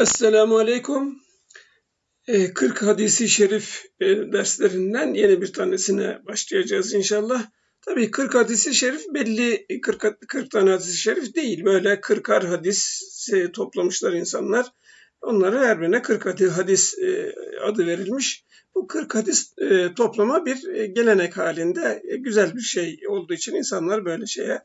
Esselamu Aleyküm. Ee, 40 hadisi şerif e, derslerinden yeni bir tanesine başlayacağız inşallah. Tabii 40 hadisi şerif belli 40, 40 tane hadisi şerif değil. Böyle 40'ar hadis e, toplamışlar insanlar. Onlara her birine 40 hadis, e, adı verilmiş. Bu 40 hadis toplama bir gelenek halinde güzel bir şey olduğu için insanlar böyle şeye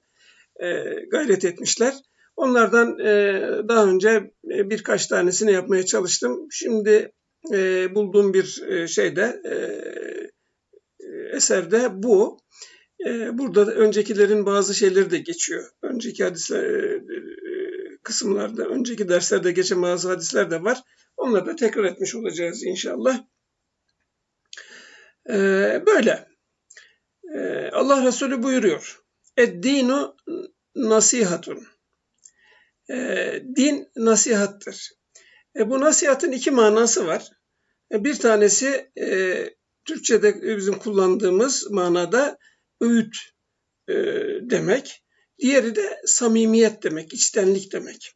gayret etmişler. Onlardan e, daha önce e, birkaç tanesini yapmaya çalıştım. Şimdi e, bulduğum bir şeyde eserde bu. Burada öncekilerin bazı şeyleri de geçiyor. Önceki hadisler kısımlarda, önceki derslerde geçen bazı hadisler de var. Onları da tekrar etmiş olacağız inşallah. Böyle. Allah Resulü buyuruyor. Eddinu nasihatun. E, din nasihattır. E, bu nasihatın iki manası var. E, bir tanesi e, Türkçe'de bizim kullandığımız manada öğüt e, demek. Diğeri de samimiyet demek, içtenlik demek.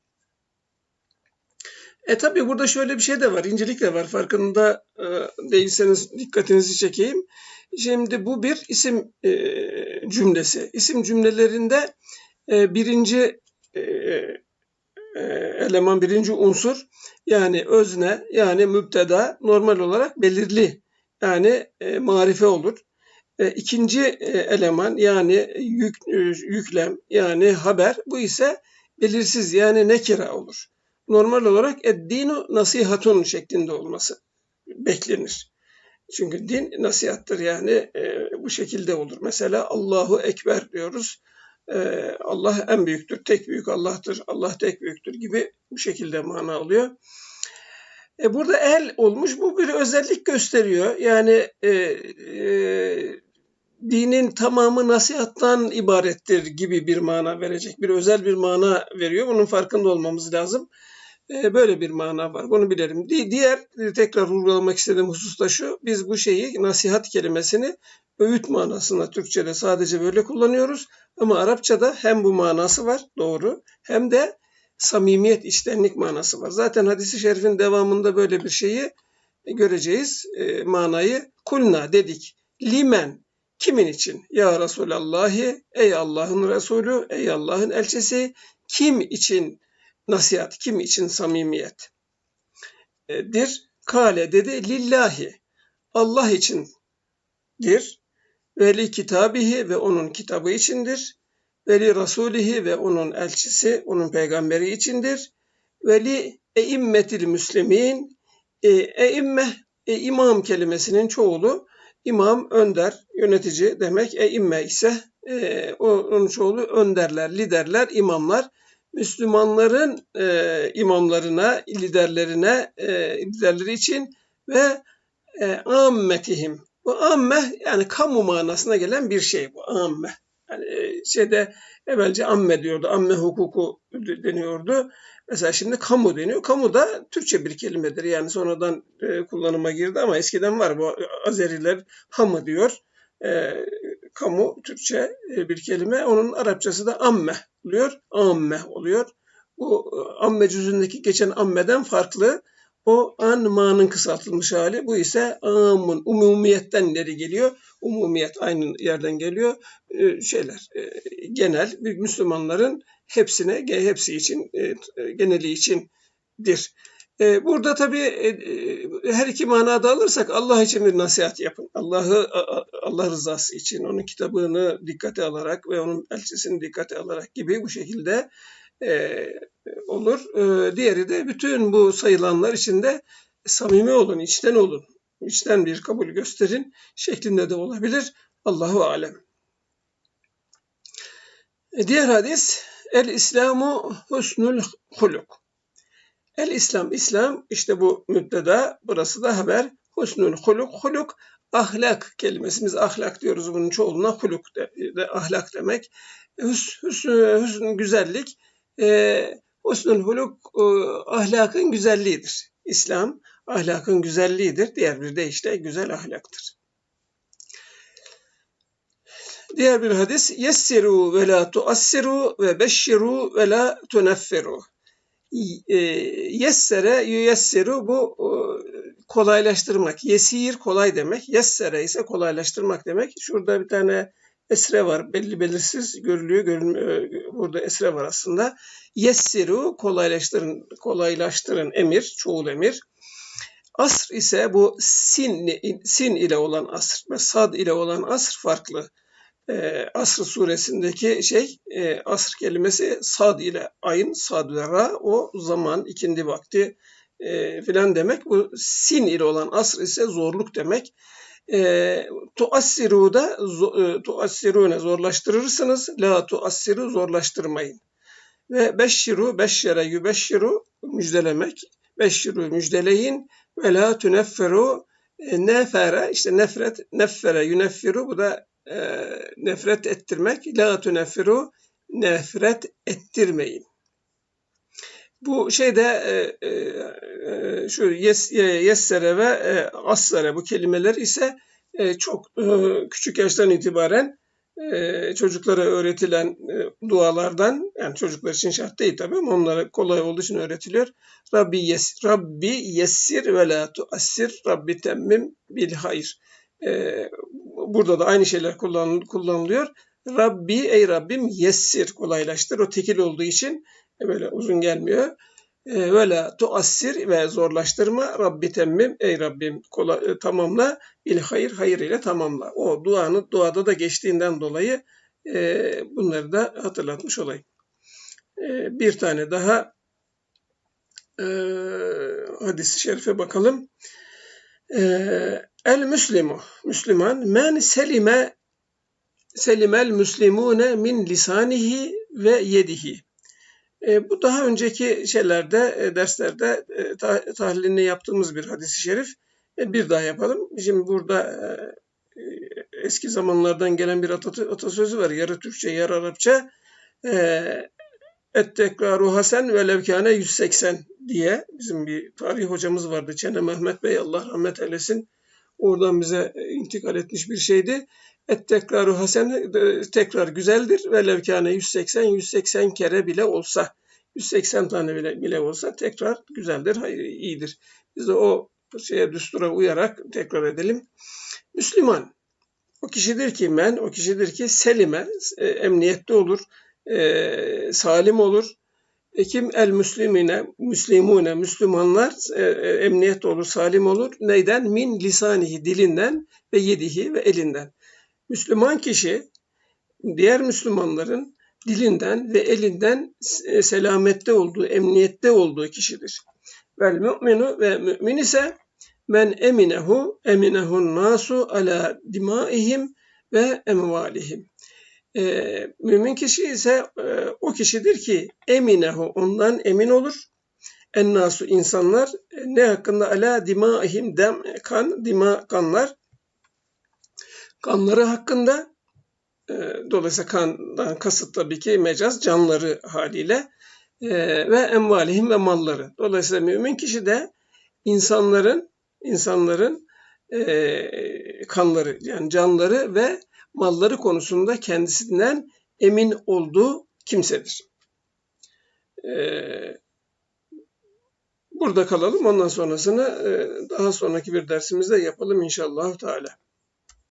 E tabi burada şöyle bir şey de var, incelik de var. Farkında e, değilseniz dikkatinizi çekeyim. Şimdi bu bir isim e, cümlesi. İsim cümlelerinde e, birinci e, eleman birinci unsur yani özne yani müpteda normal olarak belirli yani e, marife olur. E, ikinci e, eleman yani yük, e, yüklem yani haber bu ise belirsiz yani nekira olur. Normal olarak eddinu nasihatun şeklinde olması beklenir. Çünkü din nasihattır yani e, bu şekilde olur. Mesela Allahu Ekber diyoruz. Ee, Allah en büyüktür, tek büyük Allah'tır, Allah tek büyüktür gibi bu şekilde mana alıyor. E burada el olmuş, bu bir özellik gösteriyor. Yani e, e, dinin tamamı nasihattan ibarettir gibi bir mana verecek, bir özel bir mana veriyor. Bunun farkında olmamız lazım. E, böyle bir mana var, bunu bilelim. Diğer, tekrar vurgulamak istediğim husus da şu, biz bu şeyi, nasihat kelimesini öğüt manasında Türkçe'de sadece böyle kullanıyoruz. Ama Arapçada hem bu manası var doğru hem de samimiyet, içtenlik manası var. Zaten hadisi şerifin devamında böyle bir şeyi göreceğiz. E, manayı kulna dedik. Limen kimin için? Ya Resulallahi ey Allah'ın Resulü, ey Allah'ın elçisi kim için nasihat, kim için samimiyet? E, dir. Kale dedi lillahi. Allah içindir ve kitabihi ve onun kitabı içindir. Ve li rasulihi ve onun elçisi, onun peygamberi içindir. Ve li eimmetil müslimin e, eimme e, imam kelimesinin çoğulu imam, önder, yönetici demek. Eimme ise e, onun çoğulu önderler, liderler, imamlar. Müslümanların e, imamlarına, liderlerine, e, liderleri için ve e, ammetihim bu amme yani kamu manasına gelen bir şey bu amme. Yani e, şeyde evvelce amme diyordu, amme hukuku deniyordu. Mesela şimdi kamu deniyor. Kamu da Türkçe bir kelimedir. Yani sonradan e, kullanıma girdi ama eskiden var bu Azeriler hamı diyor. E, kamu Türkçe e, bir kelime. Onun Arapçası da amme oluyor. Amme oluyor. Bu e, amme cüzündeki geçen ammeden farklı. O an ma'nın kısaltılmış hali. Bu ise amın, umumiyetten ileri geliyor. Umumiyet aynı yerden geliyor. Ee, şeyler, e, genel bir Müslümanların hepsine, hepsi için, e, geneli içindir. E, burada tabii e, e, her iki manada alırsak Allah için bir nasihat yapın. Allah'ı Allah rızası için onun kitabını dikkate alarak ve onun elçisini dikkate alarak gibi bu şekilde olur. Diğeri de bütün bu sayılanlar içinde samimi olun, içten olun, içten bir kabul gösterin şeklinde de olabilir. Allahu alem. Diğer hadis El İslamu husnul huluk. El İslam, İslam işte bu müddeda, burası da haber. Husnul huluk, huluk ahlak kelimesimiz ahlak diyoruz bunun çoğuluna huluk de, de ahlak demek. Hüs, hüs, hüsn güzellik e, husnul huluk e, ahlakın güzelliğidir. İslam ahlakın güzelliğidir. Diğer bir de işte güzel ahlaktır. Diğer bir hadis yessiru ve la tuassiru ve beşşiru ve la tuneffiru. E, yessere yüyessiru bu e, kolaylaştırmak. Yesir kolay demek. Yessere ise kolaylaştırmak demek. Şurada bir tane esre var. Belli belirsiz görülüyor. Görünmüyor. Burada esre var aslında. Yessiru kolaylaştırın, kolaylaştırın emir, çoğul emir. Asr ise bu sin, sin ile olan asr ve sad ile olan asr farklı. E, asr suresindeki şey e, asr kelimesi sad ile ayın sad ve ra o zaman ikindi vakti e, filan demek. Bu sin ile olan asr ise zorluk demek. E, tuassiru da e, tuassirune zorlaştırırsınız. La tuassiru zorlaştırmayın. Ve beşşiru beşşere yübeşşiru müjdelemek. Beşşiru müjdeleyin ve la tünefferu e, nefere işte nefret neffere yüneffiru bu da e, nefret ettirmek. La tüneffiru nefret ettirmeyin. Bu şeyde e, e, e şu yes, yessere ve e, assere bu kelimeler ise e, çok küçük yaştan itibaren çocuklara öğretilen dualardan yani çocuklar için şart değil tabii ama onlara kolay olduğu için öğretiliyor. Rabbi yes Rabbi yessir ve la tuassir Rabbi temmim bil hayır. E, burada da aynı şeyler kullan, kullanılıyor. Rabbi ey Rabbim yessir kolaylaştır. O tekil olduğu için böyle uzun gelmiyor. E, ve la tuassir ve zorlaştırma Rabbi temmim ey Rabbim kola, e, tamamla il hayır hayır ile tamamla. O duanın duada da geçtiğinden dolayı e, bunları da hatırlatmış olayım. E, bir tane daha e, hadis-i şerife bakalım. E, el müslimu Müslüman men selime selimel müslimune min lisanihi ve yedihi e, bu daha önceki şeylerde, e, derslerde e, ta, tahlilini yaptığımız bir hadisi şerif. E, bir daha yapalım. Şimdi burada e, eski zamanlardan gelen bir atasözü var. Yarı Türkçe, yarı Arapça. E, Et tekraru hasen ve levkane 180 diye bizim bir tarih hocamız vardı. Çene Mehmet Bey Allah rahmet eylesin. Oradan bize intikal etmiş bir şeydi. Et tekraru hasen tekrar güzeldir ve levkane 180 180 kere bile olsa 180 tane bile, bile olsa tekrar güzeldir, hayır, iyidir. Biz de o şeye düstura uyarak tekrar edelim. Müslüman o kişidir ki men, o kişidir ki selime, e, emniyette olur, e, salim olur. Kim el müslimine, müslimune, Müslümanlar e, e, emniyette olur, salim olur. Neyden? Min lisanihi, dilinden ve yedihi ve elinden. Müslüman kişi diğer Müslümanların dilinden ve elinden e, selamette olduğu, emniyette olduğu kişidir. Vel mü'minu ve mü'min ise men eminehu eminehun nasu ala dimaihim ve emvalihim. E, mümin kişi ise e, o kişidir ki eminehu ondan emin olur. En nasu insanlar e, ne hakkında ala dimaihim dem kan dima kanlar kanları hakkında e, dolayısıyla kandan kasıt tabii ki mecaz canları haliyle e, ve emvalihim ve malları. Dolayısıyla mümin kişi de insanların insanların e, kanları yani canları ve malları konusunda kendisinden emin olduğu kimsedir. Burada kalalım. Ondan sonrasını daha sonraki bir dersimizde yapalım inşallah Teala.